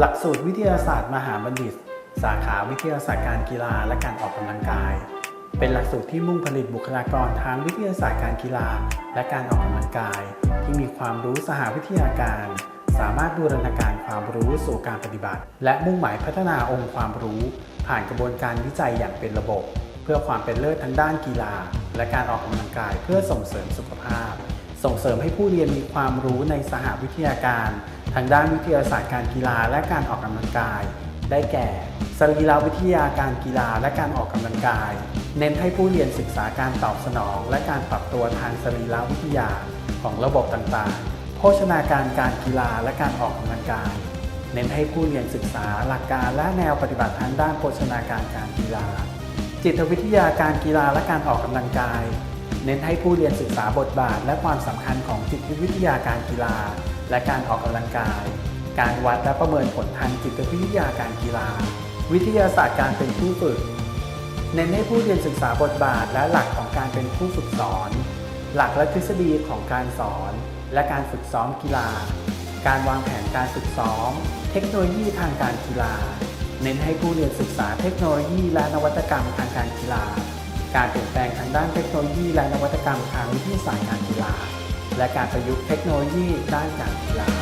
หลักสูตรวิทยาศาสตร์มหาบัณฑิต สาขาวิทยาศาสตร์การกีฬาและการออกกำลังกาย เป็นหลักสูตรที่มุ่งผลิตบุคลากรทางวิทยาศาสตร์การกีฬา และการออกกำลังกาย ที่มีความรู้สหวิทยาการ สามารถบูรณาการความรู้สู่การปฏิบัติ และมุ่งหมายพัฒนาองค์ความรู้ ผ่านกระบวนการวิจัยอย่างเป็นระบบ เพื่อความเป็นเลิศทางด้านกีฬา และการออกกำลังกายเพื่อส่งเสริมสุขภาพ ส่งเสริมให้ผู้เรียนมีความรู้ในสหวิทยาการ ทางด้านวิทยาศาสตร์การกีฬาและการออกกำลังกาย ได้แก่สรีรวิทยาการกีฬาและการออกกำลังกาย เน้นให้ผู้เรียนศึกษาการตอบสนอง และการปรับตัวทางสรีรวิทยาของระบบต่างๆ โภชนาการการกีฬาและการออกกำลังกาย เน้นให้ผู้เรียนศึกษาหลักการและแนวปฏิบัติทางด้านโภชนาการการกีฬา จิตวิทยาการกีฬาและการออกกำลังกาย เน้นให้ผู้เรียนศึกษาบทบาท และความสำคัญของจิตวิทยาการกีฬา และการออกกำลังกาย การวัดและประเมินผลทางจิตวิทยาการกีฬา วิทยาศาสตร์การเป็นผู้ฝึก เน้นให้ผู้เรียนศึกษาบทบาทและหลักของการเป็นผู้ฝึกสอน หลักและทฤษฎีของการสอน และการฝึกซ้อมกีฬา การวางแผนการฝึกซ้อม เทคโนโลยีทางการกีฬา เน้นให้ผู้เรียนศึกษาเทคโนโลยีและนวัตกรรมทางการกีฬา การเปลี่ยนแปลงทางด้านเทคโนโลยีและนวัตกรรมทางวิทยาศาสตร์การกีฬา และการประยุกต์เทคโนโลยีด้านการกีฬา